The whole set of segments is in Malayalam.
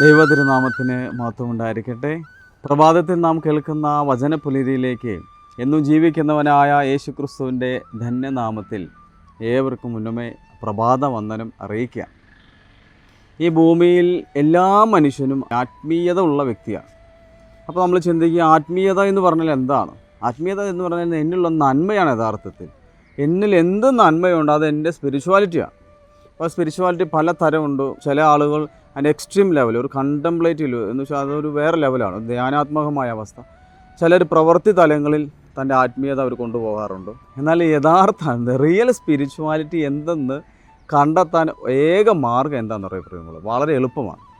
ദൈവതിരുനാമത്തിന് മഹത്വമുണ്ടായിരിക്കട്ടെ. പ്രഭാതത്തിൽ നാം കേൾക്കുന്ന വചനപുലരിയിലേക്ക് എന്നും ജീവിക്കുന്നവനായ യേശുക്രിസ്തുവിന്റെ ധന്യനാമത്തിൽ ഏവർക്കും മുന്നമേ പ്രഭാത വന്ദനം അറിയിക്കുക. ഈ ഭൂമിയിൽ എല്ലാ മനുഷ്യനും ആത്മീയത ഉള്ള വ്യക്തിയാണ്. അപ്പോൾ നമ്മൾ ചിന്തിക്കുക ആത്മീയത എന്ന് പറഞ്ഞാൽ എന്താണ്? ആത്മീയത എന്ന് പറഞ്ഞാൽ എന്നിലുള്ള നന്മയാണ് യഥാർത്ഥത്തിൽ. എന്നിൽ എന്ത് നന്മയുണ്ട്? അത് എന്റെ സ്പിരിച്വാലിറ്റിയാണ് അപ്പോൾ സ്പിരിച്വാലിറ്റി പല തരമുണ്ട് ചില ആളുകൾ അതിന്റെ എക്സ്ട്രീം ലെവൽ ഒരു കണ്ടംപ്ലേറ്റീവ് എന്ന് വെച്ചാൽ അതൊരു വേറെ ലെവലാണ് ധ്യാനാത്മകമായ അവസ്ഥ. ചിലർ പ്രവൃത്തി തലങ്ങളിൽ തന്റെ ആത്മീയത അവർ കൊണ്ടുപോകാറുണ്ട്. എന്നാൽ യഥാർത്ഥ റിയൽ സ്പിരിച്വാലിറ്റി എന്തെന്ന് കണ്ടെത്താൻ ഏക മാർഗം എന്താണെന്ന് പറയുമ്പോൾ വളരെ എളുപ്പമാണ്.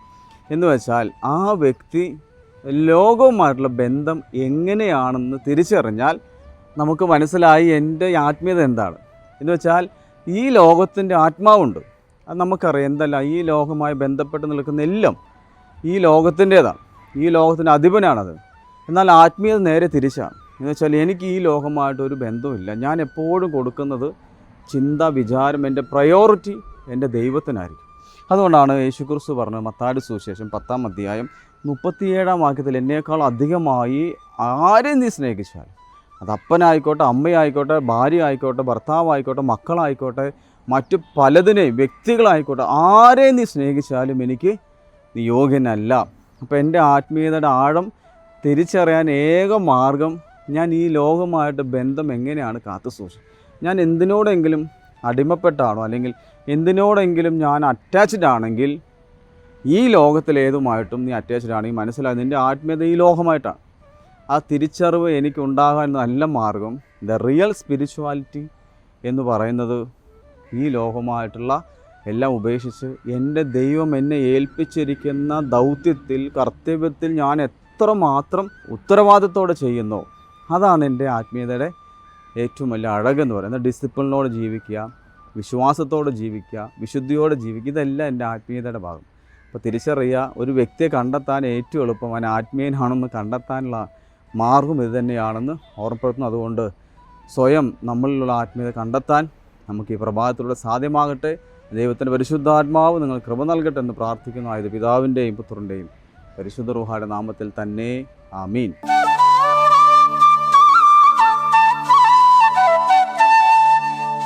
എന്ന് വെച്ചാൽ ആ വ്യക്തി ലോകവുമായിട്ടുള്ള ബന്ധം എങ്ങനെയാണെന്ന് തിരിച്ചറിഞ്ഞാൽ നമുക്ക് മനസ്സിലായി എന്റെ ആത്മീയത എന്താണ്. എന്ന് വെച്ചാൽ ഈ ലോകത്തിന്റെ ആത്മാവുണ്ട്. നമുക്കറിയാം എന്തല്ല ഈ ലോകവുമായി ബന്ധപ്പെട്ട് നിൽക്കുന്ന എല്ലാം ഈ ലോകത്തിന്റേതാണ്. ഈ ലോകത്തിന്റെ അധിപനാണത്. എന്നാൽ ആത്മീയത നേരെ തിരിച്ചാണ്. എന്ന് വെച്ചാൽ എനിക്ക് ഈ ലോകമായിട്ട് ഒരു ബന്ധവുമില്ല. ഞാൻ എപ്പോഴും കൊടുക്കുന്നത് ചിന്ത വിചാരം എന്റെ പ്രയോറിറ്റി എന്റെ ദൈവത്തിനായിരിക്കും. അതുകൊണ്ടാണ് യേശു ക്രിസ്തു പറഞ്ഞത് മത്താടി സുവിശേഷം പത്താം അധ്യായം മുപ്പത്തിയേഴാം വാക്യത്തിൽ എന്നേക്കാൾ അധികമായി ആരെയും നീ സ്നേഹിച്ചാൽ അത് അപ്പനായിക്കോട്ടെ അമ്മയായിക്കോട്ടെ ഭാര്യ ആയിക്കോട്ടെ ഭർത്താവായിക്കോട്ടെ മക്കളായിക്കോട്ടെ മറ്റു പലതിനെയും വ്യക്തികളായിക്കോട്ടെ ആരെയും നീ സ്നേഹിച്ചാലും എനിക്ക് നീ യോഗ്യനല്ല. അപ്പോൾ എന്റെ ആത്മീയതയുടെ ആഴം തിരിച്ചറിയാൻ ഏക മാർഗം ഞാൻ ഈ ലോകമായിട്ട് ബന്ധം എങ്ങനെയാണ് കാത്തു സൂക്ഷിച്ചത്? ഞാൻ എന്തിനോടെങ്കിലും അടിമപ്പെട്ടാണോ അല്ലെങ്കിൽ എന്തിനോടെങ്കിലും ഞാൻ അറ്റാച്ച്ഡ് ആണെങ്കിൽ ഈ ലോകത്തിലേതുമായിട്ടും നീ അറ്റാച്ച്ഡ് ആണെങ്കിൽ മനസ്സിലായി നിന്റെ ആത്മീയത ഈ ലോകമായിട്ടാണ് ആ തിരിച്ചറിവ് എനിക്കുണ്ടാകാൻ നല്ല മാർഗം ദ റിയൽ സ്പിരിച്വാലിറ്റി എന്ന് പറയുന്നത് ഈ ലോകമായിട്ടുള്ള എല്ലാം ഉപേക്ഷിച്ച് എന്റെ ദൈവം എന്നെ ഏൽപ്പിച്ചിരിക്കുന്ന ദൗത്യത്തിൽ കർത്തവ്യത്തിൽ ഞാൻ എത്രമാത്രം ഉത്തരവാദിത്തോടെ ചെയ്യുന്നു അതാണ് എന്റെ ആത്മീയതയുടെ ഏറ്റവും വലിയ അഴകെന്ന് പറയുന്നത്. ഡിസിപ്ലിനോട് ജീവിക്കുക വിശ്വാസത്തോടെ ജീവിക്കുക വിശുദ്ധിയോടെ ജീവിക്കുക ഇതെല്ലാം എന്റെ ആത്മീയതയുടെ ഭാഗം. അപ്പോൾ തിരിച്ചറിയുക ഒരു വ്യക്തിയെ കണ്ടെത്താൻ ഏറ്റവും എളുപ്പം അവൻ ആത്മീയനാണെന്ന് കണ്ടെത്താനുള്ള മാർഗം ഇത് തന്നെയാണെന്ന് ഓർമ്മപ്പെടുത്തുന്നു. അതുകൊണ്ട് സ്വയം നമ്മളിലുള്ള ആത്മീയത കണ്ടെത്താൻ നമുക്ക് ഈ പ്രഭാതത്തിലൂടെ സാധ്യമാകട്ടെ. ദൈവത്തിന്റെ പരിശുദ്ധാത്മാവ് നിങ്ങൾ കൃപ നൽകട്ടെ എന്ന് പ്രാർത്ഥിക്കുന്നു. ആയത് പിതാവിന്റെയും പുത്രന്റെയും പരിശുദ്ധ റുഹായുടെ നാമത്തിൽ തന്നെ. ആമീൻ.